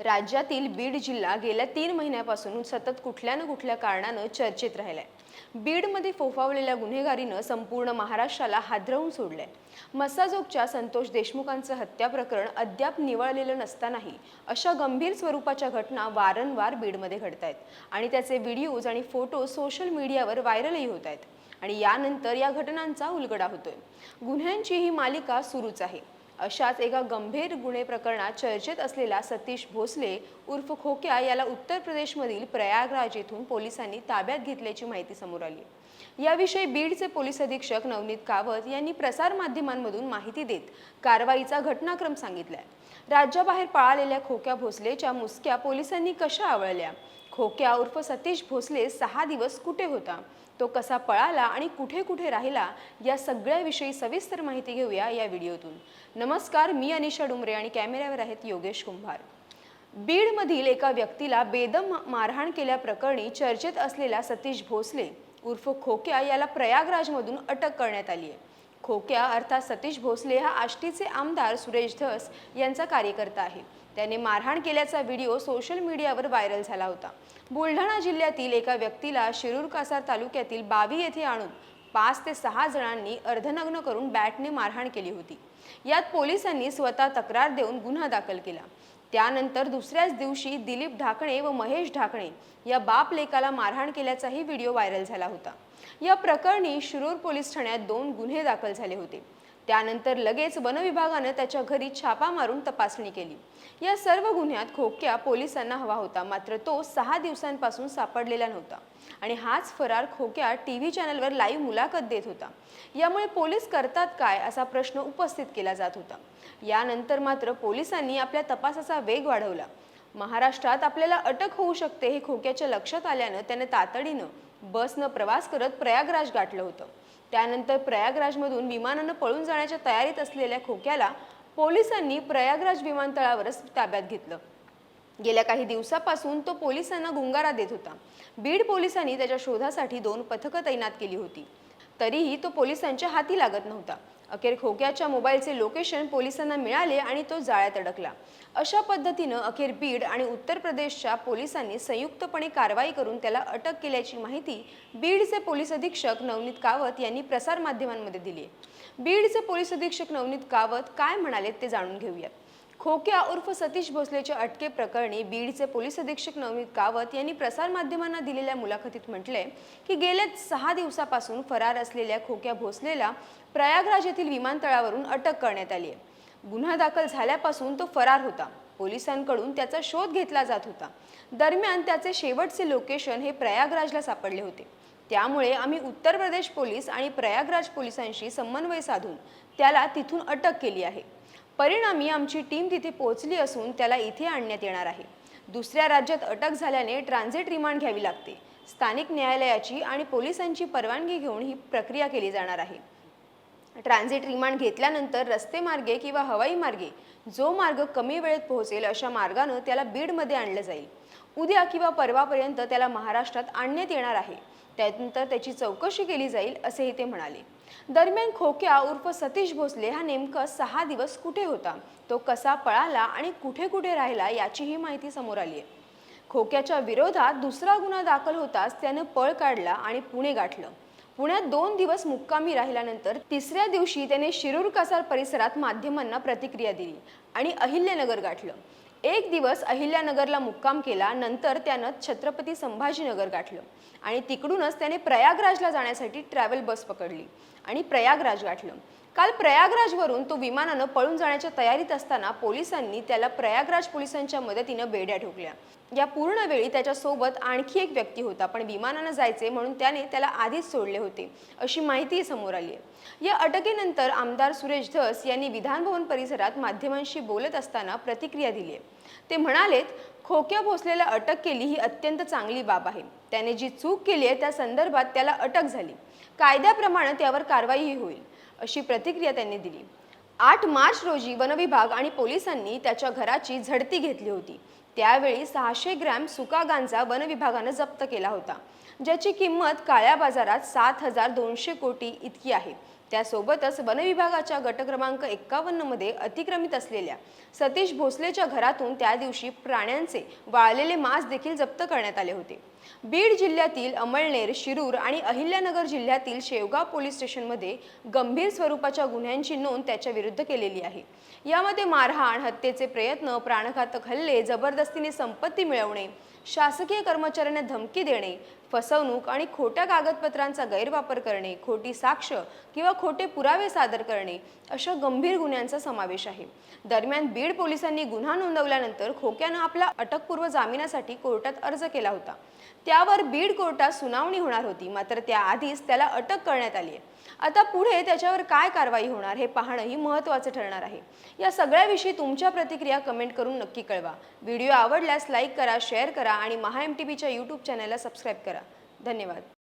राज्यातील बीड जिल्हा गेल्या तीन महिन्यापासून सतत कुठल्या ना कुठल्या कारणानं चर्चेत राहिलाय. बीडमध्ये फोफावलेल्या गुन्हेगारीनं संपूर्ण महाराष्ट्राला हादरवून सोडलंय. मसाजोगच्या संतोष देशमुखांचं हत्या प्रकरण अद्याप निवळलेलं नसतानाही अशा गंभीर स्वरूपाच्या घटना वारंवार बीडमध्ये घडत आहेत आणि त्याचे व्हिडिओज आणि फोटो सोशल मीडियावर व्हायरलही होत आहेत आणि यानंतर या घटनांचा उलगडा होतोय. गुन्ह्यांची ही मालिका सुरूच आहे. अशाच एका गंभीर गुन्हे प्रकरणात चर्चेत असलेला सतीश भोसले उर्फ खोक्या याला उत्तर प्रदेशमधील प्रयागराज येथून पोलिसांनी ताब्यात घेतल्याची माहिती समोर आली. याविषयी बीडचे पोलीस अधीक्षक नवनीत कावत यांनी प्रसारमाध्यमांमधून माहिती देत कारवाईचा घटनाक्रम सांगितलाय. राज्याबाहेर पळालेल्या खोक्या भोसलेच्या मुसक्या पोलिसांनी कशा आवळल्या? खोक्या उर्फ सतीश भोसले सहा दिवस कुठे होता? तो कसा पळाला आणि कुठे कुठे राहिला या सगळ्याविषयी सविस्तर माहिती घेऊया या व्हिडिओतून. नमस्कार मी अनिशा डुमरे आणि कॅमेऱ्यावर आहेत योगेश कुंभार. बीडमधील एका व्यक्तीला बेदम मारहाण केल्याप्रकरणी चर्चेत असलेला सतीश भोसले उर्फ खोक्या याला प्रयागराजमधून अटक करण्यात आली आहे. खोक्या अर्थात सतीश भोसले हा आष्टीचे आमदार सुरेश धस यांचा कार्यकर्ता आहे. त्याने मारहाण केल्याचा व्हिडिओ सोशल मीडियावर व्हायरल झाला होता. बुलढाणा जिल्ह्यातील एका व्यक्तीला शिरूर कासार तालुक्यातील बावी येथे आणून पाच ते सहा जणांनी अर्धनग्न करून बॅटने मारहाण केली होती. यात पोलिसांनी स्वतः तक्रार देऊन गुन्हा दाखल केला. त्यानंतर दुसऱ्याच दिवशी दिलीप ढाकणे व महेश ढाकणे या बाप लेकाला मारहाण केल्याचाही व्हिडिओ व्हायरल झाला होता. या प्रकरणी शिरूर पोलीस ठाण्यात दोन गुन्हे दाखल झाले होते. त्यानंतर लगेच वनविभागानं त्याच्या घरी छापा मारून तपासणी केली. या सर्व गुन्ह्यात खोक्या पोलिसांना हवा होता. मात्र तो सहा दिवसांपासून सापडलेला नव्हता आणि हाच फरार खोक्या टी व्ही चॅनलवर लाईव्ह मुलाखत देत होता. यामुळे पोलीस करतात काय असा प्रश्न उपस्थित केला जात होता. यानंतर मात्र पोलिसांनी आपल्या तपासाचा वेग वाढवला. महाराष्ट्रात आपल्याला अटक होऊ शकते हे खोक्याच्या लक्षात आल्यानं त्याने तातडीनं बसनं प्रवास करत प्रयागराज गाठलं होतं. त्यानंतर प्रयागराजमधून विमानानं पळून जाण्याच्या तयारीत असलेल्या खोक्याला पोलिसांनी प्रयागराज विमानतळावरच ताब्यात घेतलं. गेल्या काही दिवसापासून तो पोलिसांना गुंगारा देत होता. बीड पोलिसांनी त्याच्या शोधासाठी दोन पथकं तैनात केली होती. तरीही तो पोलिसांच्या हाती लागत नव्हता. अखेर खोक्याच्या मोबाईलचे लोकेशन पोलिसांना मिळाले आणि तो जाळ्यात अडकला. अशा पद्धतीनं अखेर बीड आणि उत्तर प्रदेशच्या पोलिसांनी संयुक्तपणे कारवाई करून त्याला अटक केल्याची माहिती बीडचे पोलीस अधीक्षक नवनीत कावत यांनी प्रसारमाध्यमांमध्ये दिली बीडचे पोलीस अधीक्षक नवनीत कावत काय म्हणाले ते जाणून घेऊयात. खोक्या उर्फ सतीश भोसलेच्या अटके प्रकरणी बीडचे पोलीस अधीक्षक नवनीत कावत यांनी प्रसारमाध्यमांना दिलेल्या मुलाखतीत म्हटले की गेल्या सहा दिवसापासून फरार असलेल्या खोक्या भोसलेला प्रयागराज येथील विमानतळावरून अटक करण्यात आली आहे. गुन्हा दाखल झाल्यापासून तो फरार होता. पोलिसांकडून त्याचा शोध घेतला जात होता. दरम्यान त्याचे शेवटचे लोकेशन हे प्रयागराजला सापडले होते. त्यामुळे आम्ही उत्तर प्रदेश पोलीस आणि प्रयागराज पोलिसांशी समन्वय साधून त्याला तिथून अटक केली आहे. परिणामी आमची टीम तिथे पोहोचली असून त्याला इथे आणण्यात येणार आहे. दुसऱ्या राज्यात अटक झाल्याने ट्रान्झिट रिमांड घ्यावी लागते. स्थानिक न्यायालयाची आणि पोलिसांची परवानगी घेऊन ही प्रक्रिया केली जाणार आहे. ट्रान्झिट रिमांड घेतल्यानंतर रस्ते मार्गे किंवा हवाई मार्गे जो मार्ग कमी वेळेत पोहोचेल अशा मार्गानं त्याला बीडमध्ये आणलं जाईल. उद्या किंवा परवापर्यंत त्याला महाराष्ट्रात आणण्यात येणार आहे. त्यानंतर त्याची चौकशी केली जाईल असेही ते म्हणाले. दरम्यान खोक्या उर्फ सतीश भोसले हा नेमकं सहा दिवस कुठे होता? तो कसा पळाला आणि कुठे कुठे राहिला याचीही माहिती समोर आली आहे. खोक्याच्या विरोधात दुसरा गुन्हा दाखल होताच त्यानं पळ काढला आणि पुणे गाठलं. पुण्यात दोन दिवस मुक्कामी राहिल्यानंतर तिसऱ्या दिवशी त्याने शिरूर कसार परिसरात माध्यमांना प्रतिक्रिया दिली आणि अहिल्यानगर गाठलं. एक दिवस अहिल्यानगरला मुक्काम केला नंतर त्यानं छत्रपती संभाजीनगर गाठलं. आणि तिकडूनच त्याने प्रयागराजला जाण्यासाठी ट्रॅव्हल बस पकडली आणि प्रयागराज गाठलं. काल प्रयागराजवरून तो विमानानं पळून जाण्याच्या तयारीत असताना पोलिसांनी त्याला प्रयागराज पोलिसांच्या मदतीनं बेड्या ठोकल्या. या पूर्ण वेळी त्याच्यासोबत आणखी एक व्यक्ती होता पण विमानानं जायचे म्हणून त्याने त्याला आधीच सोडले होते अशी माहिती समोर आली आहे. या अटकेनंतर आमदार सुरेश धस यांनी विधानभवन परिसरात माध्यमांशी बोलत असताना प्रतिक्रिया दिली आहे. ते म्हणालेत खोक्या भोसलेला अटक केली ही अत्यंत चांगली बाब आहे. त्याने जी चूक केली आहे त्या संदर्भात त्याला अटक झाली. कायद्याप्रमाणे त्यावर कारवाईही होईल. अशी प्रतिक्रिया त्यांनी दिली. आठ मार्च रोजी वनविभाग आणि पोलिसांनी त्याच्या घराची झडती घेतली होती. त्यावेळी सहाशे ग्रॅम सुका गांजा वनविभागानं जप्त केला होता. ज्याची किंमत काळ्या बाजारात सात हजार दोनशे कोटी इतकी आहे. त्यासोबतच वनविभागाच्या गट क्रमांक एक्कावन्नमध्ये अतिक्रमित असलेल्या सतीश भोसलेच्या घरातून त्या दिवशी प्राण्यांचे वाळलेले मांस देखील जप्त करण्यात आले होते. बीड जिल्ह्यातील अमळनेर शिरूर आणि अहिल्यानगर जिल्ह्यातील शेवगाव पोलीस स्टेशनमध्ये गंभीर स्वरूपाच्या गुन्ह्यांची नोंद त्याच्या विरुद्ध केलेली आहे. यामध्ये मारहाण हत्येचे प्रयत्न प्राणघातक हल्ले जबरदस्तीने संपत्ती मिळवणे शासकीय कर्मचाऱ्यांना धमकी देणे फसवणूक आणि खोट्या कागदपत्रांचा गैरवापर करणे खोटी साक्ष किंवा खोटे पुरावे सादर करणे अशा गंभीर गुन्ह्यांचा समावेश आहे. दरम्यान बीड पोलिसांनी गुन्हा नोंदवल्यानंतर खोक्यानं आपला अटकपूर्व जामिनासाठी कोर्टात अर्ज केला होता. त्यावर बीड कोर्टात सुनावणी होणार होती मात्र त्याआधीच त्याला अटक करण्यात आली आहे. आता पुढे त्याच्यावर काय कारवाई होणार हे पाहणंही महत्त्वाचं ठरणार आहे. या सगळ्याविषयी तुमच्या प्रतिक्रिया कमेंट करून नक्की कळवा. व्हिडिओ आवडल्यास लाईक करा शेअर करा आणि महा एम टी व्हीच्या यूट्यूब चॅनलला सबस्क्राईब करा. धन्यवाद.